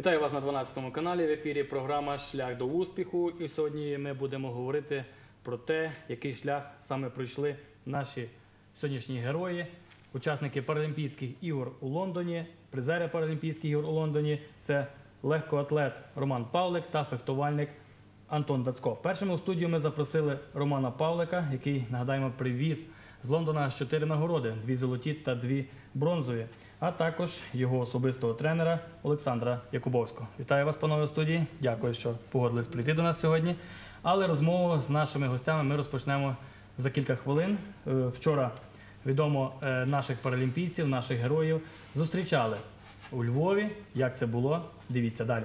Вітаю вас на 12 каналі. В ефірі програма Шлях до успіху. І сьогодні ми будемо говорити про те, який шлях саме пройшли наші сьогоднішні герої, учасники Паралімпійських ігор у Лондоні, призери Паралімпійських ігор у Лондоні. Це легкоатлет Роман Павлик та фехтувальник Антон Дацько. Першими у студію ми запросили Романа Павлика, який, нагадаємо, привіз з Лондона чотири нагороди: дві золоті та дві бронзові, а також його особистого тренера Олександра Якубовського. Вітаю вас, панове студії. Дякую, що погодились прийти до нас сьогодні. Але розмову з нашими гостями ми розпочнемо за кілька хвилин. Е, Вчора відомо е, наших паралімпійців, наших героїв зустрічали у Львові. Як це було? Дивіться далі.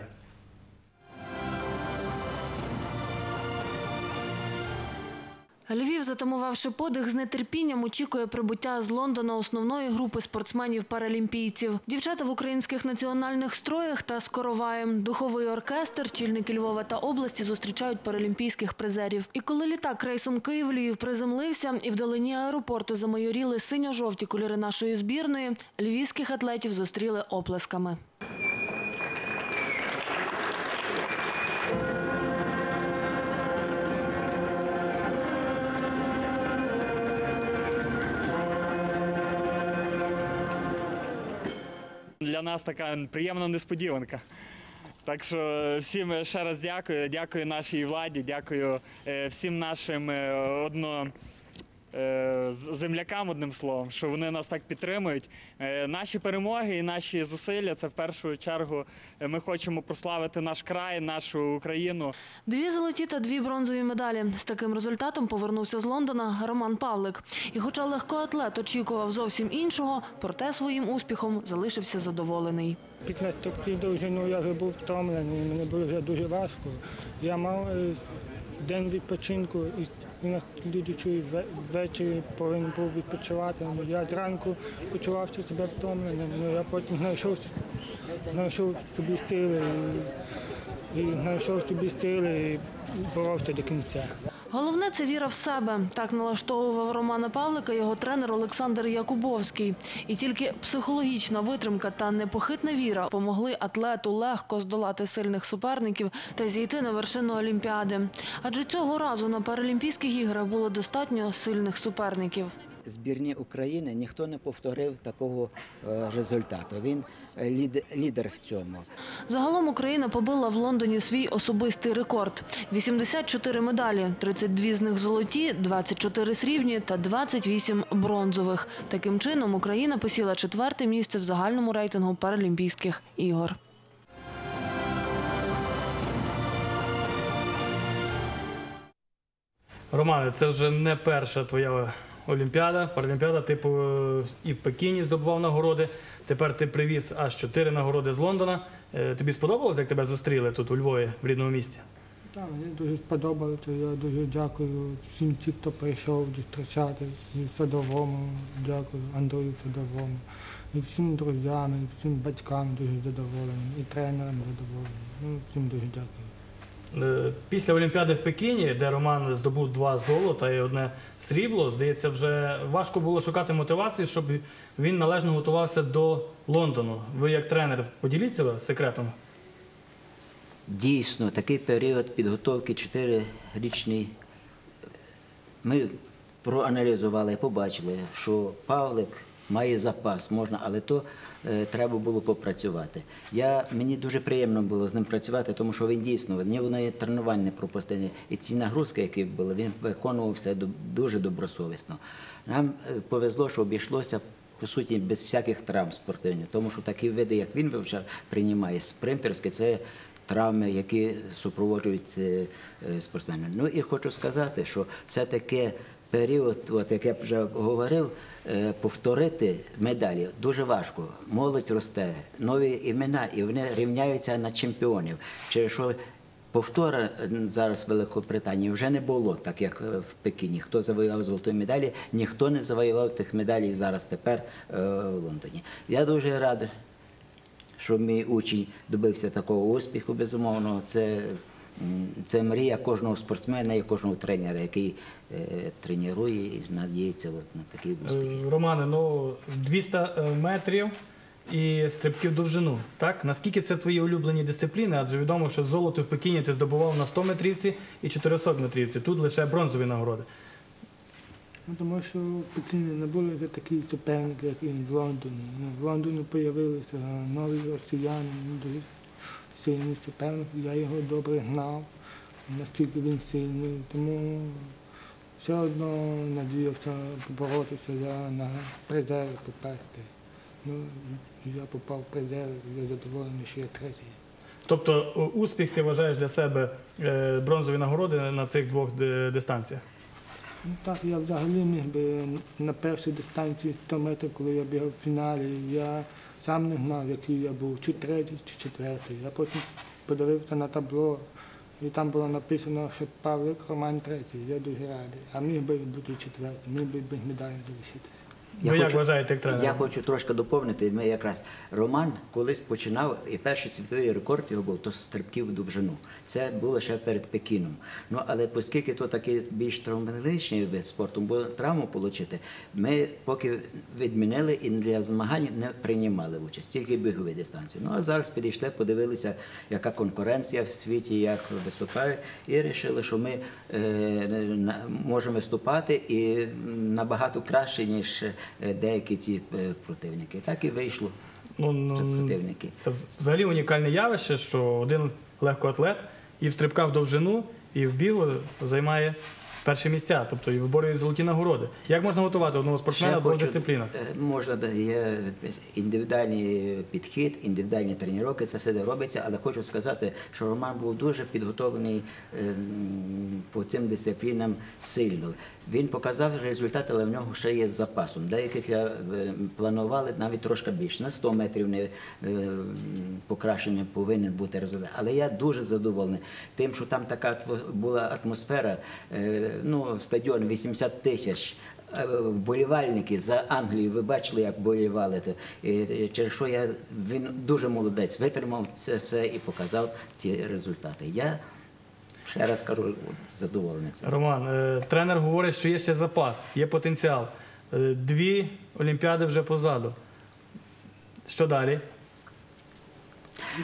Львів, затамувавши подих, з нетерпінням очікує прибуття з Лондона основної групи спортсменів-паралімпійців. Дівчата в українських національних строях та з короваєм. Духовий оркестр, чільники Львова та області зустрічають паралімпійських призерів. І коли літак рейсом Київ-Львів приземлився і вдалині аеропорту замайоріли синьо-жовті кольори нашої збірної, львівських атлетів зустріли оплесками. Для нас така приємна несподіванка. Так що всім ще раз дякую. Дякую нашій владі, дякую е, всім нашим е, одно. Е, Землякам, одним словом, що вони нас так підтримують. Е, Наші перемоги і наші зусилля це в першу чергу е, ми хочемо прославити наш край, нашу Україну. Дві золоті та дві бронзові медалі. З таким результатом повернувся з Лондона Роман Павлик. І хоча легкоатлет очікував зовсім іншого, проте своїм успіхом залишився задоволений. Після стопки довжину я вже був втомлений, мені було вже дуже важко. Я мав день відпочинку слідуючий ве- ввечері повинен був відпочивати. Ну, Я зранку почувався себе втомленим, але я потім знайшов, знайшов собі сили і знайшов собі сили і боровся до кінця. Головне це віра в себе. Так налаштовував Романа Павлика його тренер Олександр Якубовський. І тільки психологічна витримка та непохитна віра помогли атлету легко здолати сильних суперників та зійти на вершину Олімпіади. Адже цього разу на Паралімпійських іграх було достатньо сильних суперників. Збірні України ніхто не повторив такого е, результату. Він е, лідер в цьому. Загалом Україна побила в Лондоні свій особистий рекорд: 84 медалі, 32 з них золоті, 24 срібні та 28 бронзових. Таким чином Україна посіла четверте місце в загальному рейтингу Паралімпійських ігор. Романе, це вже не перша твоя Олімпіада, Паралімпіада. Ти і в Пекіні здобував нагороди. Тепер ти привіз аж чотири нагороди з Лондона. Е, Тобі сподобалось, як тебе зустріли тут у Львові, в рідному місті? Так, мені дуже сподобалося. Я дуже дякую всім тим, хто прийшов зустрічати, Садовому, дякую Андрію Садовому, і всім друзям, і всім батькам дуже задоволений, і тренерам задоволений. Ну, всім дуже дякую. Е, Після Олімпіади в Пекіні, де Роман здобув два золота і одне срібло, здається, вже важко було шукати мотивацію, щоб він належно готувався до Лондону. Ви як тренер поділіться секретом? Дійсно, такий період підготовки чотирирічний. Ми проаналізували побачили, що Павлик має запас, можна, але то е, треба було попрацювати. Я, мені дуже приємно було з ним працювати, тому що він дійсно ні одної тренувань не пропустив. І ці нагрузки, які були, він виконував все дуже добросовісно. Нам е, повезло, що обійшлося. По суті, без всяких травм спортивних, тому що такі види, як він вже приймає, спринтерські, це травми, які супроводжують е, е, спортсменів. Ну і хочу сказати, що все-таки період, от як я вже говорив, повторити медалі дуже важко. Молодь росте, нові імена, і вони рівняються на чемпіонів. Через що Повтора е, зараз в Великобританії вже не було, так як е, в Пекіні. Хто завоював золоті медалі, ніхто не завоював тих медалей зараз тепер е, в Лондоні. Я дуже радий, що мій учень добився такого успіху, безумовно. Це, це мрія кожного спортсмена і кожного тренера, який е, тренує і надіється от на такі успіхи. Е, Романе, ну 200 метрів і стрибки в довжину. Так? Наскільки це твої улюблені дисципліни? Адже відомо, що золото в Пекіні ти здобував на 100 метрівці і 400 метрівці. Тут лише бронзові нагороди. Ну, тому що в Пекіні не були вже такі суперники, як і в Лондоні. Ну, в Лондоні з'явилися нові росіяни, ну, дуже сильний суперник. Я його добре знав, наскільки він сильний. Тому все одно надіявся боротися за на призери попасти. Ну, я попав в призер, я задоволений, що я третій. Тобто успіх ти вважаєш для себе е, бронзові нагороди на цих двох дистанціях. Ну так, я взагалі міг би на першій дистанції 100 метрів, коли я бігав в фіналі, я сам не знав, який я був, чи третій, чи четвертий. Я потім подивився на табло, і там було написано, що Павлик Роман третій. Я дуже радий. А міг би бути четвертий, міг би без залишитися. Я Ви як хочу- вважаєте, як тренер? Я хочу трошки доповнити. Ми якраз Роман колись починав, і перший світовий рекорд його був то стрибків в довжину. Це було ще перед Пекіном. Ну але оскільки то такий більш травматичний вид спорту, бо травму отримати, ми поки відмінили і для змагань не приймали участь, тільки бігові дистанції. Ну а зараз підійшли, подивилися, яка конкуренція в світі, як виступають, і вирішили, що ми е, можемо виступати і набагато краще, ніж деякі ці е, противники. Так і вийшло. Ну, Це ну, противники. Це взагалі унікальне явище, що один легкоатлет і в стрибках в довжину, і в бігу займає перші місця, тобто і виборює золоті нагороди. Як можна готувати одного спортсмена в дисциплінах? е, Можна є індивідуальний підхід, індивідуальні тренування, це все робиться, але хочу сказати, що Роман був дуже підготовлений е, по цим дисциплінам сильно. Він показав результати, але в нього ще є з запасом. Деяких я е, планували навіть трошки більше. На 100 метрів не е, покращення повинен бути результат. Але я дуже задоволений тим, що там така була атмосфера. е, Ну, стадіон 80 тисяч. Вболівальники за Англію, ви бачили, як болівали. І, Через що я він дуже молодець, витримав це все і показав ці результати. Я ще раз кажу, задоволений цим. Роман, е, тренер говорить, що є ще запас, є потенціал. Е, Дві олімпіади вже позаду. Що далі?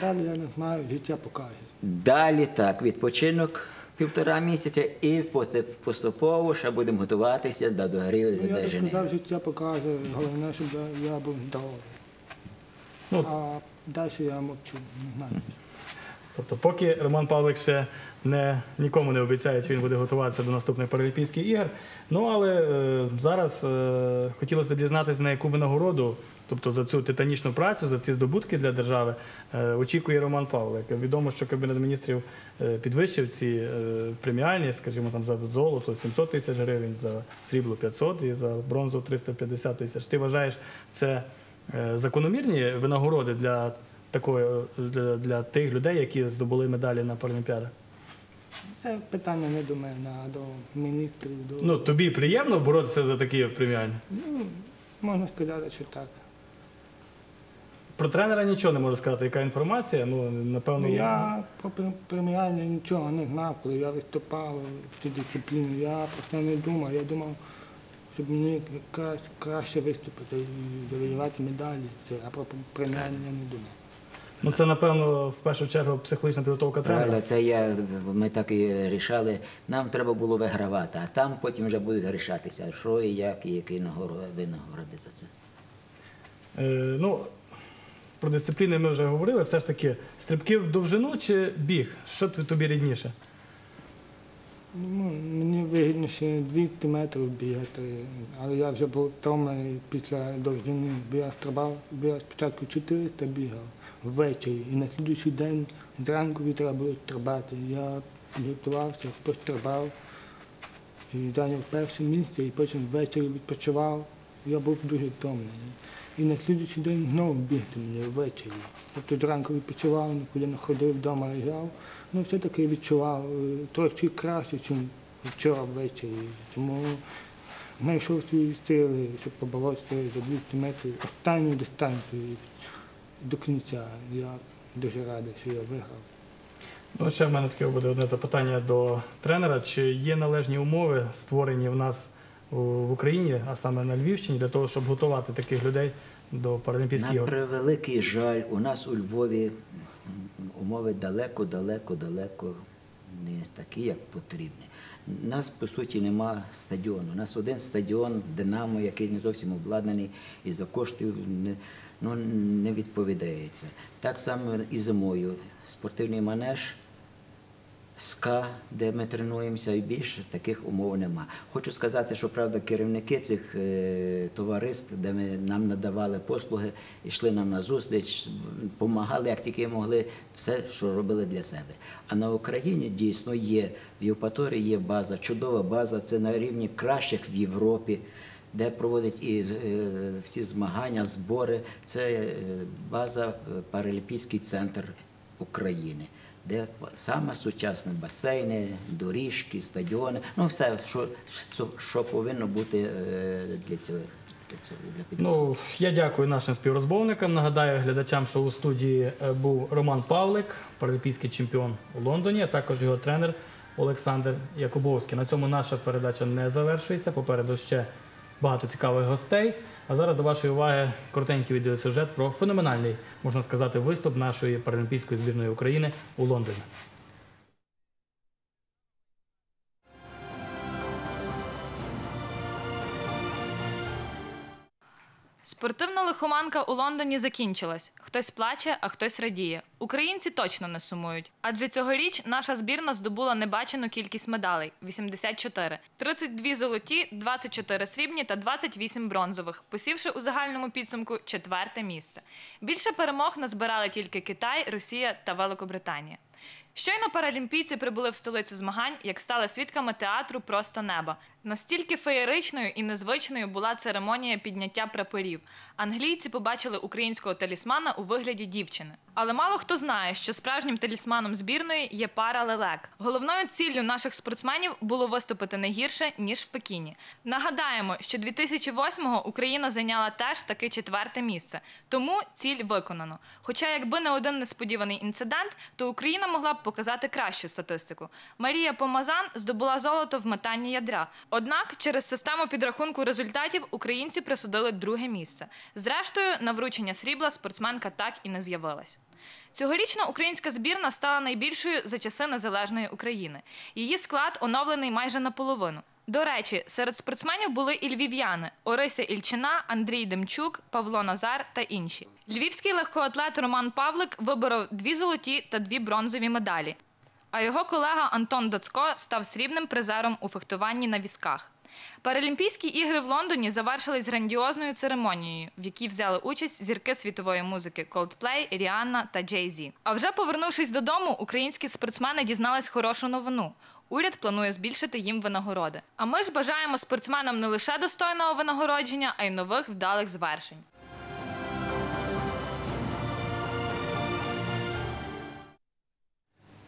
Далі я не знаю, життя покаже. Далі так, відпочинок півтора місяця і поте- поступово ще будемо готуватися до догрів Ну, до я сказав, життя покаже, головне, щоб я, я був здоровий. Ну, А далі я мовчу, не знаю. Тобто, поки Роман Павлик ще не, нікому не обіцяє, чи він буде готуватися до наступних Паралімпійських ігор. Ну але е, зараз е, хотілося б дізнатися, на яку винагороду, тобто за цю титанічну працю, за ці здобутки для держави, е, очікує Роман Павлик. Відомо, що Кабінет міністрів е, підвищив ці е, преміальні, скажімо, там за золото 700 тисяч гривень, за срібло 500 і за бронзу 350 тисяч. Ти вважаєш це е, закономірні винагороди для такої для, для тих людей, які здобули медалі на Паралімпіадах? Це питання не до мене, а до міністрів, до Ну тобі приємно боротися за такі преміальні? Ну, можна сказати, що так. Про тренера нічого не можу сказати. Яка інформація? Ну напевно, Ну, я про преміальні нічого не знав, коли я виступав в цій дисципліні. Я про це не думав. Я думав, щоб мені краще виступити і завоювати медалі. Це, а про преміальні я не думав. Ну це напевно в першу чергу психологічна підготовка тренера. Правильно, це я, ми так і рішали. Нам треба було вигравати, а там потім вже будуть рішатися, що і як, і які нагороди, винагороди за це. Е, ну про дисципліни ми вже говорили. Все ж таки, стрибки в довжину чи біг? Що тобі рідніше? Ну, мені вигідніше 200 метрів бігати, але я вже був втомлений після довжини. Бо я стрибав, я спочатку 400 бігав ввечері, і на слідуючий день зранку треба було стрибати. Я підготувався, пострибав і зайняв перше місце, і потім ввечері відпочивав. Я був дуже втомлений. І на слідуючий день знову бігти мені ввечері. Тобто зранку відпочивав, нікуди не ходив, вдома лежав. Ну, все-таки відчував е, трохи краще, ніж вчора ввечері. Тому знайшов свої сили, щоб поборотися за 200 метрів останню дистанцію до кінця. Я дуже радий, що я виграв. Ну, ще в мене таке буде одне запитання до тренера. Чи є належні умови створені в нас в Україні, а саме на Львівщині, для того, щоб готувати таких людей до Паралімпійських На превеликий жаль, у нас у Львові умови далеко, далеко, далеко не такі, як потрібні. У нас, по суті, нема стадіону. У нас один стадіон Динамо, який не зовсім обладнаний і за коштів не, ну, не відповідається. Так само і зимою. Спортивний манеж СКА, де ми тренуємося, і більше таких умов нема. Хочу сказати, що правда, керівники цих е, товариств, де ми нам надавали послуги, йшли нам на зустріч, допомагали, як тільки могли, все, що робили для себе. А на Україні дійсно є в Євпаторії є база, чудова база, це на рівні кращих в Європі. Де проводять і е, всі змагання, збори, це е, база Паралімпійський центр України де саме сучасне басейни, доріжки, стадіони, ну все, що, що, повинно бути е, для цього. Ну, я дякую нашим співрозмовникам. Нагадаю глядачам, що у студії е, був Роман Павлик, паралімпійський чемпіон у Лондоні, а також його тренер Олександр Якубовський. На цьому наша передача не завершується. Попереду ще багато цікавих гостей. А зараз до вашої уваги коротенький відеосюжет про феноменальний, можна сказати, виступ нашої паралімпійської збірної України у Лондоні. Спортивна лихоманка у Лондоні закінчилась. Хтось плаче, а хтось радіє. Українці точно не сумують. Адже цьогоріч наша збірна здобула небачену кількість медалей 84. 32 золоті, 24 срібні та 28 бронзових, посівши у загальному підсумку четверте місце. Більше перемог назбирали тільки Китай, Росія та Великобританія. Щойно паралімпійці прибули в столицю змагань, як стали свідками театру Просто неба. Настільки феєричною і незвичною була церемонія підняття прапорів. Англійці побачили українського талісмана у вигляді дівчини. Але мало хто знає, що справжнім талісманом збірної є пара лелек. Головною ціллю наших спортсменів було виступити не гірше ніж в Пекіні. Нагадаємо, що 2008-го Україна зайняла теж таки четверте місце, тому ціль виконано. Хоча, якби не один несподіваний інцидент, то Україна могла б показати кращу статистику. Марія Помазан здобула золото в метанні ядра. Однак через систему підрахунку результатів українці присудили друге місце. Зрештою, на вручення срібла спортсменка так і не з'явилась. Цьогорічна українська збірна стала найбільшою за часи незалежної України. Її склад оновлений майже наполовину. До речі, серед спортсменів були і львів'яни Орися Ільчина, Андрій Демчук, Павло Назар та інші. Львівський легкоатлет Роман Павлик виборов дві золоті та дві бронзові медалі. А його колега Антон Дацько став срібним призером у фехтуванні на візках. Паралімпійські ігри в Лондоні завершились грандіозною церемонією, в якій взяли участь зірки світової музики Coldplay, Ріанна та Jay-Z. А вже повернувшись додому, українські спортсмени дізнались хорошу новину. Уряд планує збільшити їм винагороди. А ми ж бажаємо спортсменам не лише достойного винагородження, а й нових вдалих звершень.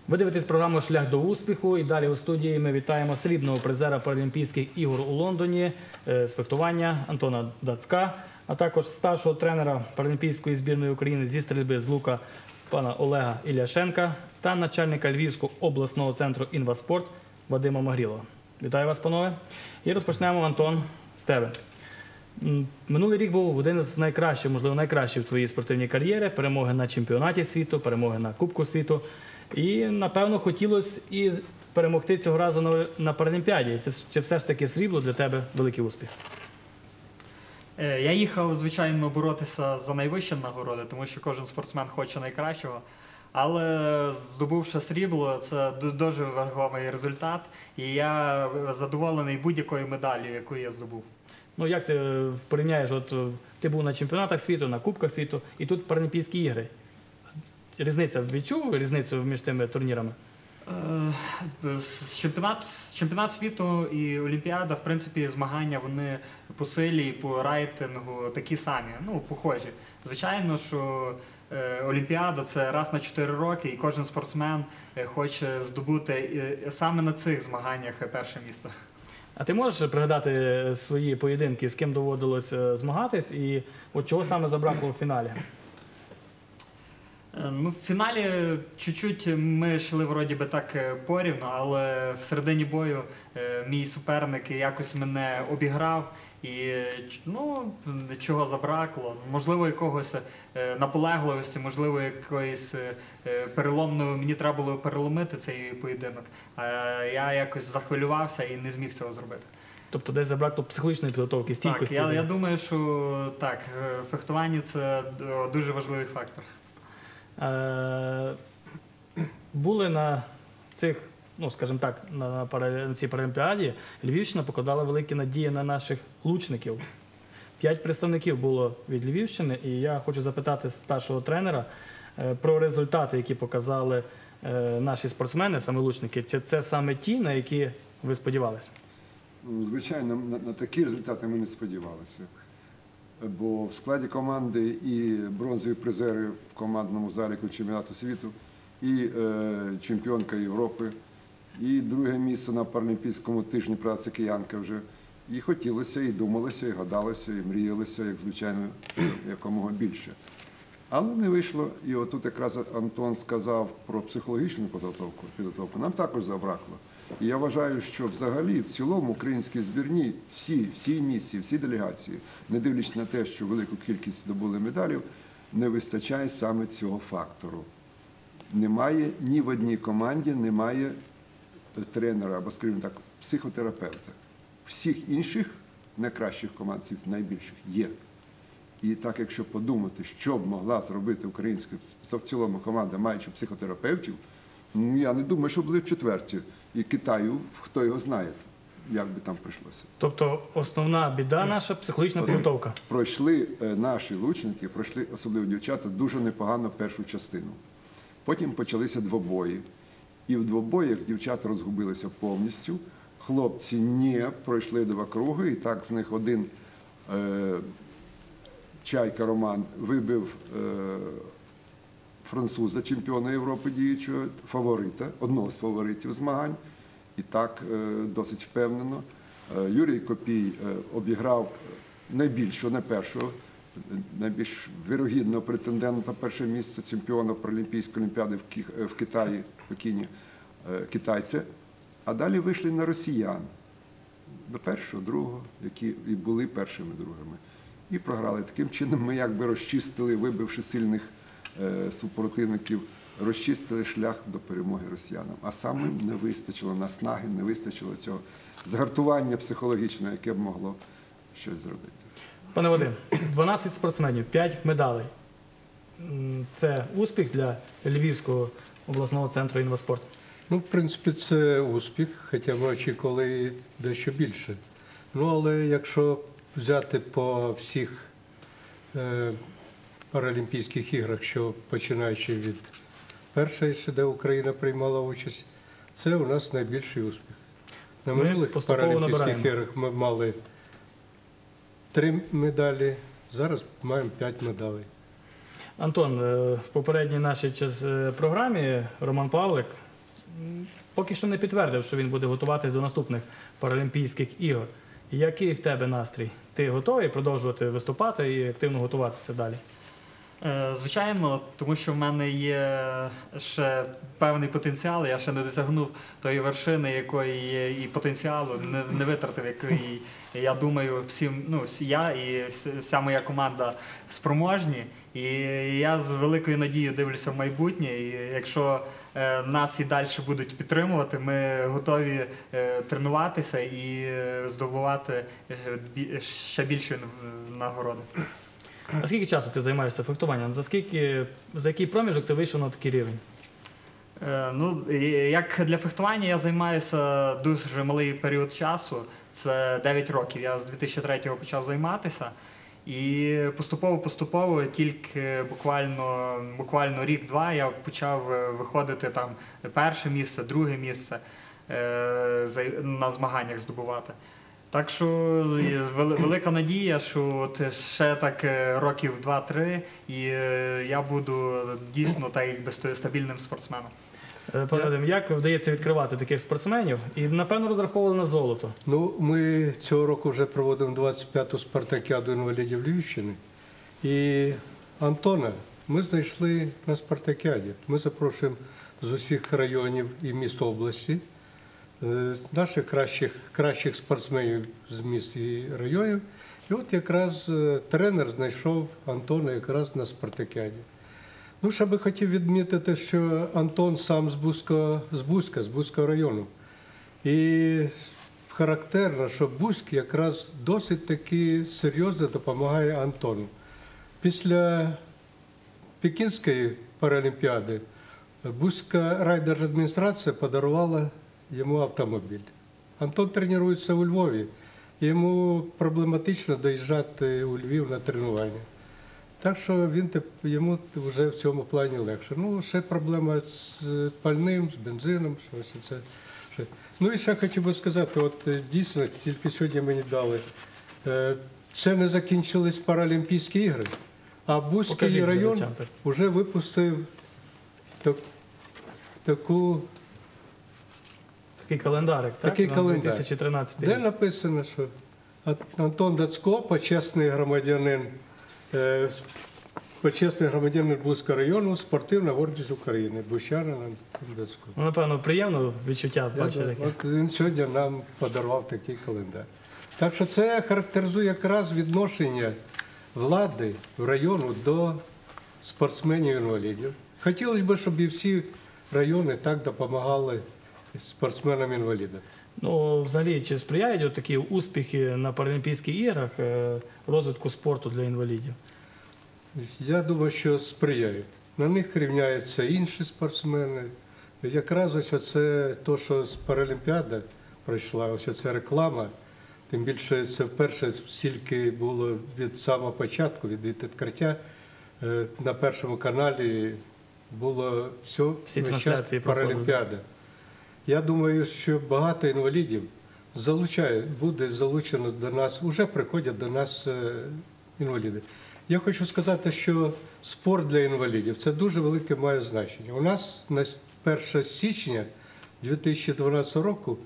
Ви дивитесь програму Шлях до успіху. І далі у студії ми вітаємо срібного призера Паралімпійських ігор у Лондоні е, з фехтування Антона Дацька, а також старшого тренера Паралімпійської збірної України зі стрільби з лука пана Олега Ілляшенка та начальника Львівського обласного центру інваспорт Вадима Магрілова. Вітаю вас, панове. І розпочнемо Антон з тебе. Минулий рік був один з найкращих, можливо, найкращих в твоїй спортивній кар'єрі. Перемоги на чемпіонаті світу, перемоги на Кубку світу. І, напевно, хотілося і перемогти цього разу на, на Паралімпіаді. Чи, чи все ж таки срібло для тебе великий успіх? Е, Я їхав, звичайно, боротися за найвищі нагороди, тому що кожен спортсмен хоче найкращого. Але здобувши срібло, це дуже вагомий результат. І я задоволений будь-якою медаллю, яку я здобув. Ну, як ти е, порівняєш, от е, ти був на чемпіонатах світу, на Кубках світу, і тут Паралімпійські ігри. Різниця відчув різницю між тими турнірами? Е, Чемпіонат, чемпіонат світу і Олімпіада, в принципі, змагання вони по силі і по рейтингу такі самі, ну, похожі. Звичайно, що е, Олімпіада це раз на 4 роки, і кожен спортсмен е, хоче здобути саме на цих змаганнях перше місце. А ти можеш пригадати свої поєдинки, з ким доводилось змагатись, і от чого саме забракло в фіналі? Е, Ну, в фіналі чуть-чуть ми йшли вроді би так е, порівну, але в середині бою е, мій суперник якось мене обіграв. І ну, чого забракло. Можливо, якогось е, наполегливості, можливо, якоїсь переломної. Мені треба було переломити цей поєдинок. А я якось захвилювався і не зміг цього зробити. Тобто десь забракло психологічної підготовки, Так, я, я думаю, що так, фехтування це дуже важливий фактор. Е, були на цих, ну скажімо так, на, цій паралімпіаді Львівщина покладала великі надії на наших лучників. П'ять представників було від Львівщини, і я хочу запитати старшого тренера е, про результати, які показали е, наші спортсмени, саме лучники. Чи це саме ті, на які ви сподівалися? Ну, Звичайно, на, на такі результати ми не сподівалися. Бо в складі команди і бронзові призери в командному заліку чемпіонату світу, і е, чемпіонка Європи, і друге місце на паралімпійському тижні праці киянка вже. І хотілося, і думалося, і гадалося, і мріялося, як звичайно, якомога більше. Але не вийшло. І отут якраз Антон сказав про психологічну підготовку. підготовку. Нам також забракло. І я вважаю, що взагалі в цілому українські збірні, всі, всі місії, всі делегації, не дивлячись на те, що велику кількість здобули медалів, не вистачає саме цього фактору. Немає ні в одній команді, немає тренера або, скажімо так, психотерапевта. Всіх інших найкращих команд найбільших, є. І так, якщо подумати, що б могла зробити українська в цілому команда, маючи психотерапевтів, ну я не думаю, що були в четверті. І Китаю, хто його знає, як би там прийшлося. Тобто основна біда наша психологічна підготовка. Пройшли е, наші лучники, пройшли особливо дівчата, дуже непогано першу частину. Потім почалися двобої. І в двобоях дівчата розгубилися повністю. Хлопці не пройшли два круги, і так з них один е, Чайка Роман вибив е, француза, чемпіона Європи діючого, фаворита, одного з фаворитів змагань. І так е, досить впевнено. Е, Юрій Копій обіграв найбільшого, не першого, найбільш вірогідного претендента перше місце чемпіона Паралімпійської олімпіади в, Китаї, Пекіні, китайця. А далі вийшли на росіян до першого, другого, які і були першими другими. І програли. Таким чином ми якби розчистили, вибивши сильних е, супротивників, розчистили шлях до перемоги росіянам. А саме не вистачило наснаги, не вистачило цього згартування психологічного, яке б могло щось зробити. Пане Вадим, 12 спортсменів, 5 медалей. Це успіх для Львівського обласного центру інваспорт. Ну, в принципі, це успіх, хоча ми очікували дещо більше. Ну, але якщо взяти по всіх е, Паралімпійських іграх, що починаючи від першої, де Україна приймала участь, це у нас найбільший успіх. На минулих Паралімпійських іграх ми мали три медалі, зараз маємо п'ять медалей. Антон, е, в попередній нашій час- е, програмі Роман Павлик поки що не підтвердив, що він буде готуватись до наступних Паралімпійських ігор. Який в тебе настрій? Ти готовий продовжувати виступати і активно готуватися далі? Е, Звичайно, тому що в мене є ще певний потенціал. Я ще не досягнув тої вершини, якої є і потенціалу, не, не витратив, який я думаю, всім, ну я і вся моя команда спроможні. І я з великою надією дивлюся в майбутнє. І якщо е, нас і далі будуть підтримувати, ми готові е, тренуватися і здобувати ще більше нагороди. А скільки часу ти займаєшся фехтуванням? За скільки за який проміжок ти вийшов на такий рівень? Е, Ну, як для фехтування я займаюся дуже малий період часу. Це 9 років. Я з 2003-го почав займатися. І поступово-поступово, тільки буквально, буквально рік-два я почав е, виходити там перше місце, друге місце е, на змаганнях здобувати. Так що велика надія, що от ще так е, років 2-3, і е, я буду дійсно так якби стабільним спортсменом. Е, Пане Вадим, як вдається відкривати таких спортсменів? І напевно розраховували на золото. Ну, ми цього року вже проводимо 25-ту спартакіаду інвалідів Львівщини. І Антона ми знайшли на спартакіаді. Ми запрошуємо з усіх районів і міст області, е, наших кращих, кращих спортсменів з міст і районів І от якраз е, тренер знайшов Антона якраз на спартакіаді. Ну, ще би хотів відмітити, що Антон сам з Бузького, з Бузька, з Бузького району. І характерно, що Бузьк якраз досить таки серйозно допомагає Антону. Після Пекінської паралімпіади Бузька райдержадміністрація подарувала йому автомобіль. Антон тренується у Львові, йому проблематично доїжджати у Львів на тренування. Так що він йому вже в цьому плані легше. Ну, ще проблема з пальним, з бензином, що ось це. Ну і ще хотів би сказати, от е, дійсно, тільки сьогодні мені дали. е, Ще не закінчились Паралімпійські ігри, а Бузький район вже випустив так- таку, Такий календарик, так? Такий календар. 2013 де написано, що Антон Дацько, почесний громадянин, е, почесний громадянин Бузького району, спортивна гордість України. Бущанин Антон Дацько. Ну, напевно, приємно відчуття бачити. От він сьогодні нам подарував такий календар. Так що це характеризує якраз відношення влади в району до спортсменів-інвалідів. Хотілося б, щоб і всі райони так допомагали спортсменам-інвалідам. Ну, взагалі, чи сприяють такі успіхи на Паралімпійських іграх е, розвитку спорту для інвалідів? Я думаю, що сприяють. На них рівняються інші спортсмени. Якраз ось це то, що Паралімпіада пройшла, ось це реклама. Тим більше це вперше стільки було від самого початку, від відкриття. Е, На першому каналі було все Всі весь час. Паралімпіада. Я думаю, що багато інвалідів залучає, буде залучено до нас, вже приходять до нас е, інваліди. Я хочу сказати, що спорт для інвалідів це дуже велике має значення. У нас на 1 січня 2012 року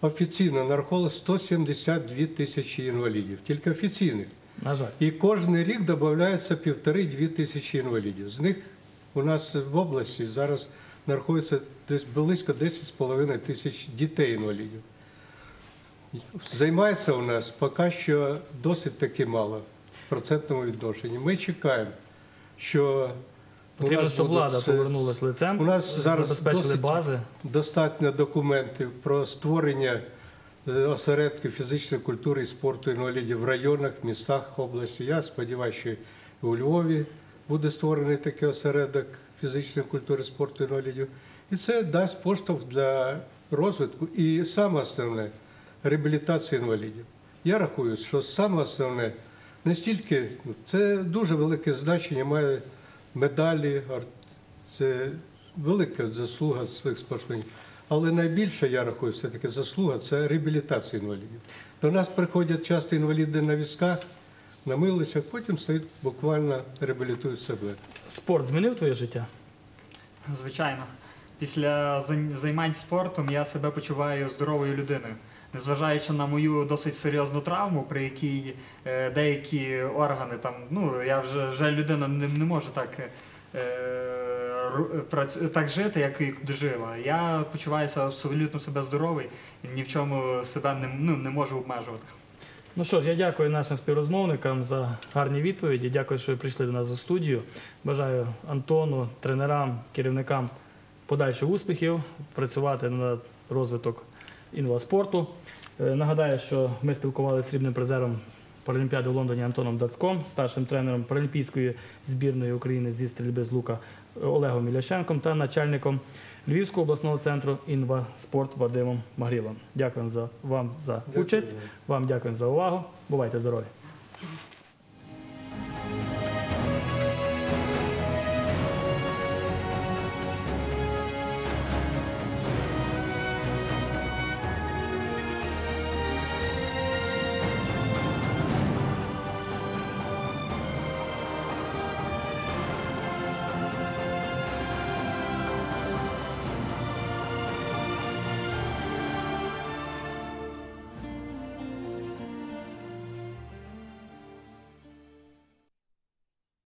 офіційно нараховано 172 тисячі інвалідів, тільки офіційних. На жаль. І кожен рік додається півтори-дві тисячі інвалідів. З них у нас в області зараз нарахується десь близько 10,5 тисяч дітей-інвалідів. Займається у нас поки що досить таки мало в процентному відношенні. Ми чекаємо, що Потрібно, щоб влада повернулась лицем, у нас зараз досить бази. достатньо документів про створення е, осередків фізичної культури і спорту інвалідів в районах, містах області. Я сподіваюся, що у Львові буде створений такий осередок фізичної культури і спорту інвалідів. І це дасть поштовх для розвитку і саме основне реабілітації інвалідів. Я рахую, що саме основне не стільки ну, це дуже велике значення має медалі, це велика заслуга своїх спортсменів. Але найбільша, я рахую, все-таки заслуга це реабілітація інвалідів. До нас приходять часто інваліди на візках, на милицях, потім стоять буквально реабілітують себе. Спорт змінив твоє життя? Звичайно. Після займань спортом я себе почуваю здоровою людиною. Незважаючи на мою досить серйозну травму, при якій е, деякі органи там, ну я вже, вже людина не, не може так, е, так жити, як і жила. Я почуваюся абсолютно себе здоровий і ні в чому себе не, ну, не можу обмежувати. Ну що ж, я дякую нашим співрозмовникам за гарні відповіді. Дякую, що ви прийшли до нас у студію. Бажаю Антону, тренерам, керівникам подальших успіхів, працювати над розвиток інваспорту. Е, Нагадаю, що ми спілкувалися з срібним призером Паралімпіади в Лондоні Антоном Дацком, старшим тренером Паралімпійської збірної України зі стрільби з лука е, Олегом Міляшенком та начальником Львівського обласного центру інваспорт Вадимом Магрілом. Дякую за вам за участь. Вам дякуємо за увагу. Бувайте здорові!